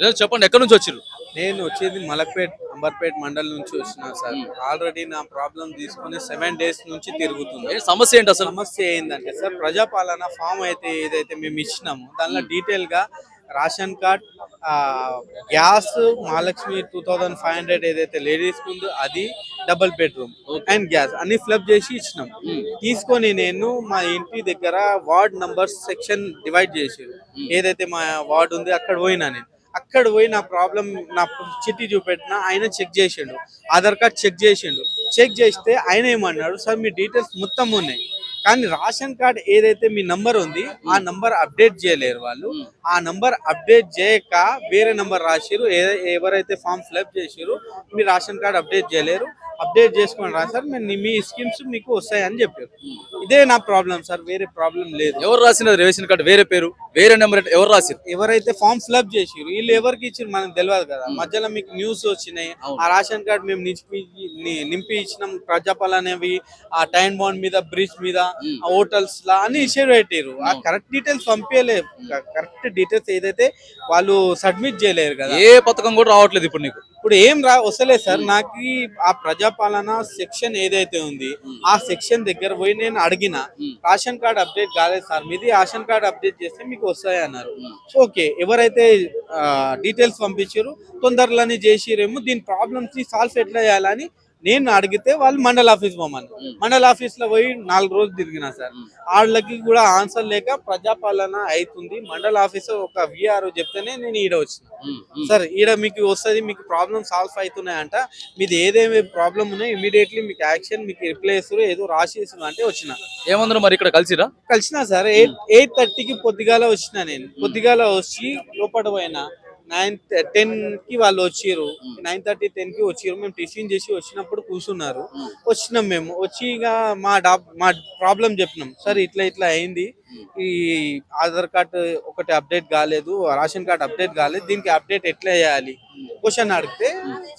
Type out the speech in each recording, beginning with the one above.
లేదు చెప్పండి ఎక్కడి నుంచి వచ్చిర్రు? నేను వచ్చేది మలక్పేట్ అంబర్పేట్ మండల్ నుంచి వచ్చిన సార్. ఆల్రెడీ నా ప్రాబ్లం తీసుకొని సెవెన్ డేస్ నుంచి తిరుగుతుంది. సమస్య ఏంటి అసలు? సమస్య ఏంటంటే సార్ ప్రజాపాలన ఫామ్ అయితే ఏదైతే మేము ఇచ్చినామో దానిలో డీటెయిల్గా ration card gas Mahalakshmi two thousand five hundred ఏదైతే లేడీస్ ఉందో అది డబుల్ బెడ్రూమ్ అండ్ గ్యాస్ అన్ని ఫిలప్ చేసి ఇచ్చినాం. తీసుకొని నేను మా ఇంటి దగ్గర వార్డ్ నంబర్ సెక్షన్ డివైడ్ చేసారు ఏదైతే మా వార్డ్ ఉంది అక్కడ పోయినా నేను. అక్కడ పోయి నా ప్రాబ్లం నా చిట్టి చూపెట్టిన ఆయన చెక్ చేసిండు. ఆధార్ కార్డ్ చెక్ చేసిండు. చెక్ చేస్తే ఆయన ఏమన్నాడు సార్ మీ డీటెయిల్స్ మొత్తం ఉన్నాయి. కానీ రేషన్ కార్డ్ ఏదైతే మీ నంబర్ ఉంది ఆ నంబర్ అప్డేట్ చేయలేరు వాళ్ళు. ఆ నంబర్ అప్డేట్ చేయక వేరే నంబర్ రాసిరు ఏ- ఎవరైతే ఫామ్ ఫిలప్ చేసిరు మీ రేషన్ కార్డ్ అప్డేట్ చేయలేరు. అప్డేట్ చేసుకొని రా సార్. మేము మీ స్కీమ్స్ మీకు వస్తాయని చెప్పారు. ఇదే నా ప్రాబ్లం సార్ వేరే ప్రాబ్లం లేదు. ఎవరు రాసిన రేషన్ కార్డు? వేరే పేరు వేరే నెంబర్ ఎవరు రాసిరు? ఎవరైతే ఫామ్ ఫిల్అప్ చేసిరు వీళ్ళు ఎవరికి ఇచ్చారు మనకు తెలియదు కదా. మధ్యలో మీకు న్యూస్ వచ్చినాయి. ఆ రేషన్ కార్డ్ మేము నింపి నింపి ఇచ్చినాం. ప్రజాపాలన అనేవి ఆ టైన్ బాండ్ మీద బ్రిడ్జ్ మీద ఆ హోటల్స్ లా అన్ని ఇష్యూ పెట్టారు ఆ కరెక్ట్ డీటెయిల్స్ పంపించలేదు కరెక్ట్ డీటెయిల్స్ ఏదైతే వాళ్ళు సబ్మిట్ చేయలేరు కదా. ఏ పథకం కూడా రావట్లేదు ఇప్పుడు నీకు. ఇప్పుడు ఏం రా వస్తలేదు సార్. నాకు ఆ ప్రజాపాలన సెక్షన్ ఏదైతే ఉంది ఆ సెక్షన్ దగ్గర పోయి నేను అడిగిన రేషన్ కార్డ్ అప్డేట్ కాలేదు సార్. మీది రేషన్ కార్డ్ అప్డేట్ చేస్తే మీకు వస్తాయి అన్నారు. So okay. ఎవరైతే డీటెయిల్స్ పంపించారు తొందరలోనే చేసిరేమో దీని ప్రాబ్లమ్స్ని సాల్వ్ ఎట్లా చేయాలని నేను అడిగితే వాళ్ళు మండల ఆఫీస్ పోమని మండల ఆఫీస్లో పోయి నాలుగు రోజులు తిరిగిన సార్. వాళ్ళకి కూడా ఆన్సర్ లేక ప్రజాపాలన అవుతుంది మండల ఆఫీస్ ఒక విఆర్ఓ చెప్తేనే నేను ఈడ వచ్చిన. సార్ ఈడ మీకు వస్తుంది మీకు ప్రాబ్లమ్ సాల్వ్ అవుతున్నాయంట. మీది ఏదేమి ప్రాబ్లం ఉన్నాయి ఇమీడియట్లీ మీకు యాక్షన్ మీకు రిప్లై ఇస్తారు ఏదో రాసి అంటే వచ్చిన. ఏమందరూ మరి ఇక్కడ కలిసిరా? కలిసిన సార్. ఎయిట్ ఎయిట్ థర్టీకి పొద్దుగాల వచ్చిన నేను. పొద్దుగాల వచ్చి లోపల పోయినా. నైన్ టెన్కి వాళ్ళు వచ్చిర్రు. నైన్ థర్టీ టెన్కి వచ్చిర్రు. మేము టిఫిన్ చేసి వచ్చినప్పుడు కూర్చున్నారు. వచ్చినాం మేము. వచ్చి ఇక మా డాబ్ మా ప్రాబ్లం చెప్పినాం. సార్ ఇట్లా ఇట్లా అయింది. ఈ ఆధార్ కార్డ్ ఒకటి అప్డేట్ కాలేదు రేషన్ కార్డ్ అప్డేట్ కాలేదు. దీనికి అప్డేట్ ఎట్లా చేయాలి? క్వశ్చన్ అడిగితే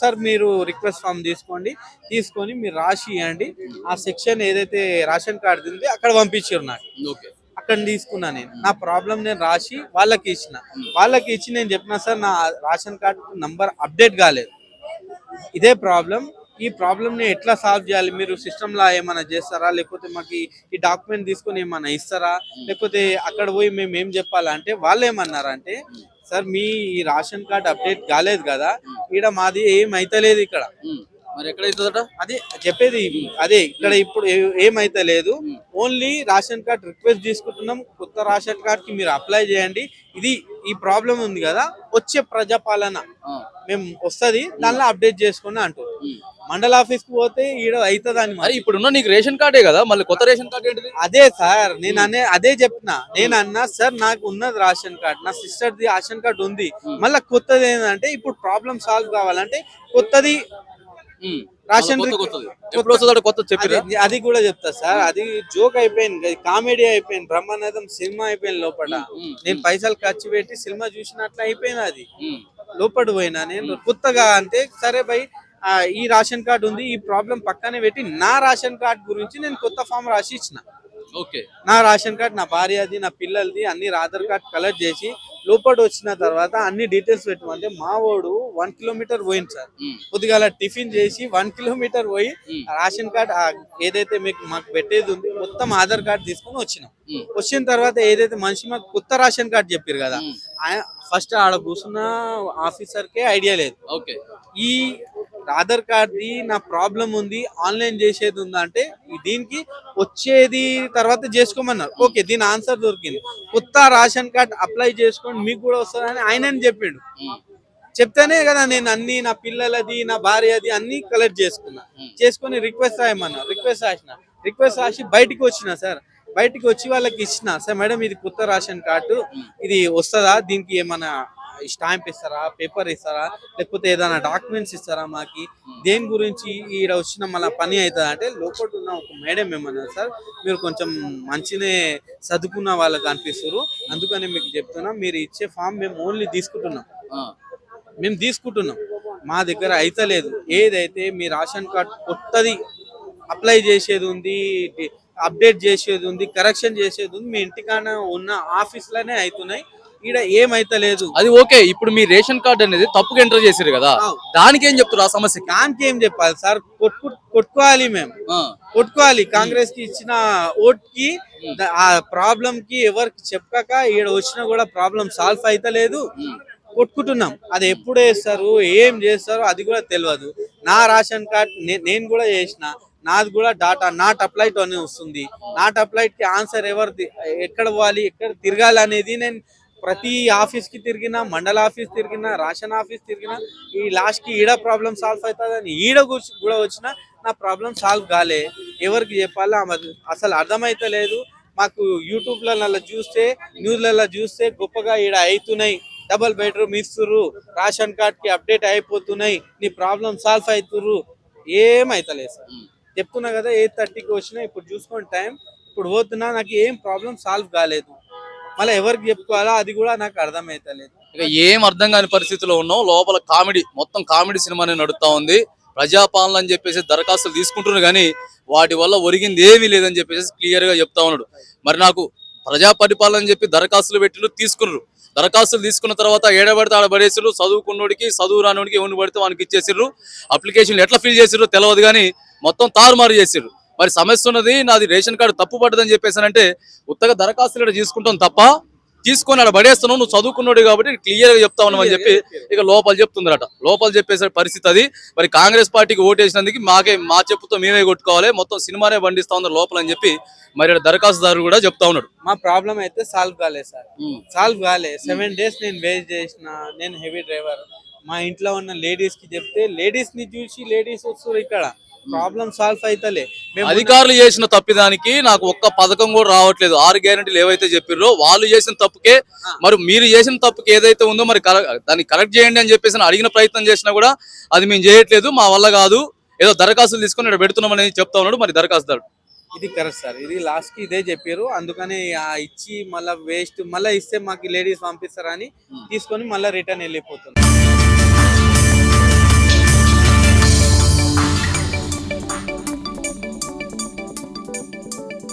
సార్ మీరు రిక్వెస్ట్ ఫామ్ తీసుకోండి. తీసుకొని మీరు రాసి ఇవ్వండి ఆ సెక్షన్ ఏదైతే రేషన్ కార్డు ఉంది అక్కడ పంపించారు నాకు. ఓకే. అక్కడ తీసుకున్నా నేను. నా ప్రాబ్లం నేను రాసి వాళ్ళకి ఇచ్చిన. వాళ్ళకి ఇచ్చి నేను చెప్పిన సార్ నా రేషన్ కార్డ్ నంబర్ అప్డేట్ కాలేదు. ఇదే ప్రాబ్లం. ఈ ప్రాబ్లమ్ని ఎట్లా సాల్వ్ చేయాలి? మీరు సిస్టమ్లా ఏమైనా చేస్తారా? లేకపోతే మాకు ఈ- డాక్యుమెంట్ తీసుకొని ఏమైనా ఇస్తారా? లేకపోతే అక్కడ పోయి మేము ఏం చెప్పాలంటే వాళ్ళు ఏమన్నారంటే సార్ మీ ఈ రేషన్ కార్డ్ అప్డేట్ కాలేదు కదా. ఇక్కడ మాది ఏం అవుతలేదు ఇక్కడ. మరి ఎక్కడైతుందట అదే చెప్పేది అదే ఇక్కడ ఇప్పుడు ఏమైతే లేదు ఓన్లీ రేషన్ కార్డ్ రిక్వెస్ట్ తీసుకుంటున్నాం. కొత్త రేషన్ కార్డ్కి మీరు అప్లై చేయండి. ఇది ఈ ప్రాబ్లం ఉంది కదా వచ్చే ప్రజాపాలన. మేము వస్తది దానిలో అప్డేట్ చేసుకుని అంటూ మండల ఆఫీస్కి పోతే ఈడ అవుతుంది అని మరి ఇప్పుడున్న నీకు రేషన్ కార్డే కదా మళ్ళీ కొత్త రేషన్ కార్డు ఏంటిది? అదే సార్ నేను అనే అదే చెప్పిన. నేను అన్నా సార్ నాకు ఉన్నది రేషన్ కార్డ్ నా సిస్టర్ ది రేషన్ కార్డ్ ఉంది. మళ్ళీ కొత్తది ఏంటంటే ఇప్పుడు ప్రాబ్లం సాల్వ్ కావాలంటే కొత్తది. రేషన్ అది- కూడా చెప్తా సార్. అది జోక్ అయిపోయింది. కామెడీ అయిపోయింది. బ్రహ్మానందం సినిమా అయిపోయింది లోపల. నేను పైసలు ఖర్చు పెట్టి సినిమా చూసినట్లు అయిపోయింది అది. లోపల పోయినా నేను. కొత్తగా అంటే సరే భయ్ ఆ, ఈ రేషన్ కార్డు ఉంది. ఈ ప్రాబ్లం పక్కనే పెట్టి నా రేషన్ కార్డ్ గురించి నేను కొత్త ఫామ్ రాసి ఇచ్చిన. ఓకే. నా రేషన్ కార్డ్ నా భార్యది నా పిల్లలది అన్ని ఆధార్ కార్డ్ కలెక్ట్ చేసి లోపల వచ్చిన తర్వాత అన్ని డీటెయిల్స్ పెట్టమంటే మా వాడు వన్ కిలోమీటర్ పోయింది సార్. కొద్దిగా టిఫిన్ చేసి వన్ కిలోమీటర్ పోయి రేషన్ కార్డ్ ఏదైతే మీకు మాకు పెట్టేది ఉంది మొత్తం ఆధార్ కార్డ్ తీసుకొని వచ్చినాం. వచ్చిన తర్వాత ఏదైతే మనిషి మాకు కొత్త రేషన్ కార్డ్ చెప్పారు కదా ఫస్ట్ ఆడ కూర్చున్న ఆఫీసర్ కే ఐడియా లేదు. ఓకే. ఈ ఆధార్ కార్డ్ది నా ప్రాబ్లం ఉంది ఆన్లైన్ చేసేది ఉందా అంటే దీనికి వచ్చేది తర్వాత చేసుకోమన్నారు. ఓకే దీని ఆన్సర్ దొరికింది. కొత్త రేషన్ కార్డ్ అప్లై చేసుకోండి మీకు కూడా వస్తుందని ఆయన చెప్పిండు. చెప్తేనే కదా నేను అన్ని నా పిల్లలది నా భార్యది అన్ని కలెక్ట్ చేసుకున్నా. చేసుకొని రిక్వెస్ట్ రాయమన్నా రిక్వెస్ట్ రాసిన. రిక్వెస్ట్ రాసి బయటికి వచ్చిన సార్ బయటికి వచ్చి వాళ్ళకి ఇచ్చిన సార్ మేడం ఇది కొత్త రేషన్ కార్డు ఇది వస్తుందా? దీనికి ఏమైనా స్టాంప్ ఇస్తారా పేపర్ ఇస్తారా లేకపోతే ఏదైనా డాక్యుమెంట్స్ ఇస్తారా మాకి? దేని గురించి ఈడ వచ్చిన మళ్ళీ పని అవుతుందా? అంటే లోపల ఉన్న ఒక మేడం ఏమన్నారు సార్ మీరు కొంచెం మంచినే చదువుకున్న వాళ్ళకి అనిపిస్తారు అందుకని మీకు చెప్తున్నా మీరు ఇచ్చే ఫామ్ మేము ఓన్లీ తీసుకుంటున్నాం. మేము తీసుకుంటున్నాం. మా దగ్గర అయితలేదు. ఏదైతే మీ రేషన్ కార్డ్ కొత్తది అప్లై చేసేది ఉంది అప్డేట్ చేసేది ఉంది కరెక్షన్ చేసేది ఉంది మీ ఇంటికాడ ఉన్న ఆఫీస్లోనే అవుతున్నాయి. ఈడ ఏమైతలేదు. అది ఓకే ఇప్పుడు మీ రేషన్ కార్డు అనేది తప్పుగా ఎంటర్ చేసారు కదా. దానికి ఏం చెప్తారు ఆ సమస్యకి? దానికి ఏం చెప్పాలి సార్? కొట్టు కొట్టుకోవాలి మేము. కొట్టుకోవాలి. కాంగ్రెస్కి ఇచ్చిన ఓట్కి ఆ ప్రాబ్లం కి ఎవరికి చెప్పక ఈడ వచ్చినా కూడా ప్రాబ్లం సాల్వ్ అయితలేదు. కొట్టుకుంటున్నాం. అది ఎప్పుడు వేస్తారు? ఏం చేస్తారో? అది కూడా తెలియదు నా రేషన్ కార్డ్ నేను కూడా చేసిన. నాది కూడా డాటా నాట్ అప్లైట్ అని వస్తుంది. నాట్ అప్లైట్కి ఆన్సర్ ఎవరిది? ఎక్కడ పోవాలి? ఎక్కడ తిరగాలి అనేది నేను ప్రతి ఆఫీస్కి తిరిగినా మండల ఆఫీస్ తిరిగినా రేషన్ ఆఫీస్ తిరిగినా ఈ లాస్ట్కి ఈడ ప్రాబ్లం సాల్వ్ అవుతుందని ఈడ కూడా వచ్చినా నా ప్రాబ్లం సాల్వ్ కాలే. ఎవరికి చెప్పాలో అసలు అర్థమైతలేదు. మాకు యూట్యూబ్లలో చూస్తే న్యూస్లలో చూస్తే గొప్పగా ఈడ అవుతున్నాయి డబల్ బెడ్రూమ్ ఇస్తుర్రు. రేషన్ కార్డ్కి అప్డేట్ అయిపోతున్నాయి. నీ ప్రాబ్లం సాల్వ్ అవుతుర్రు ఏమైతలేదు సార్. చెప్తున్నా కదా ఎయిట్ థర్టీకి వచ్చినా ఇప్పుడు చూసుకోండి టైం ఇప్పుడు పోతున్నా నాకు ఏం ప్రాబ్లం సాల్వ్ కాలేదు. మళ్ళీ ఎవరికి చెప్పుకోవాలో అది కూడా నాకు అర్థమైతలేదు. ఇక ఏం అర్థం కాని పరిస్థితిలో ఉన్నాం లోపల కామెడీ మొత్తం కామెడీ సినిమానే నడుస్తా ఉంది. ప్రజాపాలన అని చెప్పేసి దరఖాస్తులు తీసుకుంటున్నారు కానీ వాటి వల్ల ఒరిగింది ఏమీ లేదని చెప్పేసి క్లియర్గా చెప్తా ఉన్నాడు. మరి నాకు ప్రజా పరిపాలన అని చెప్పి దరఖాస్తులు పెట్టిన తీసుకున్నారు. దరఖాస్తులు తీసుకున్న తర్వాత ఏడబడితే ఆడ పడేసారు చదువుకున్నోడికి చదువు రానోడికి ఎవరిని పడితే వానికి ఇచ్చేసారు అప్లికేషన్లు ఎట్లా ఫిల్ చేసారో తెలియదు కానీ మొత్తం తారుమారు చేసారు మరి సమస్య ఉన్నది నాది రేషన్ కార్డు తప్పు పడ్డదని చెప్పేసానంటే ఉత్తగా దరఖాస్తులు ఇక్కడ తీసుకుంటాం తప్ప తీసుకొని ఆడ పడేస్తున్నావు నువ్వు చదువుకున్నాడు కాబట్టి క్లియర్గా చెప్తా ఉన్నావు అని చెప్పి ఇక లోపల చెప్తుందరట. లోపల చెప్పేసే పరిస్థితి అది. మరి కాంగ్రెస్ పార్టీకి ఓటేసినందుకు మాకే మా చెప్పుతో మేమే కొట్టుకోవాలి మొత్తం సినిమానే బండిస్తా ఉంది లోపల అని చెప్పి మరి దరఖాస్తుదారు కూడా చెప్తా ఉన్నాడు. మా ప్రాబ్లం అయితే సాల్వ్ కాలేదు సార్. సాల్వ్ కాలే. సెవెన్ డేస్ నేను వేస్ట్ చేసిన నేను హెవీ డ్రైవర్. మా ఇంట్లో ఉన్న లేడీస్కి చెప్తే లేడీస్ని చూసి లేడీస్ వస్తారు ఇక్కడ. ప్రాబ్లం సాల్వ్ అవుతలే మేము అధికారులు చేసిన తప్పిదానికి నాకు ఒక్క పథకం కూడా రావట్లేదు. ఆరు గ్యారెంటీలు ఏవైతే చెప్పిర్రో వాళ్ళు చేసిన తప్పుకే మరి మీరు చేసిన తప్పుకి ఏదైతే ఉందో మరి దాన్ని కరెక్ట్ చేయండి అని చెప్పేసి అడిగిన ప్రయత్నం చేసినా కూడా అది మేము చేయట్లేదు. మా వల్ల కాదు. ఏదో దరఖాస్తులు తీసుకొని ఇక్కడ పెడుతున్నామని చెప్తా ఉన్నాడు. మరి దరఖాస్తుదారు. ఇది కరెక్ట్ సార్. ఇది లాస్ట్కి ఇదే చెప్పారు అందుకని ఆ ఇచ్చి మళ్ళీ వేస్ట్ మళ్ళీ ఇస్తే మాకు లేడీస్ పంపిస్తారని తీసుకొని మళ్ళీ రిటర్న్ వెళ్ళిపోతుంది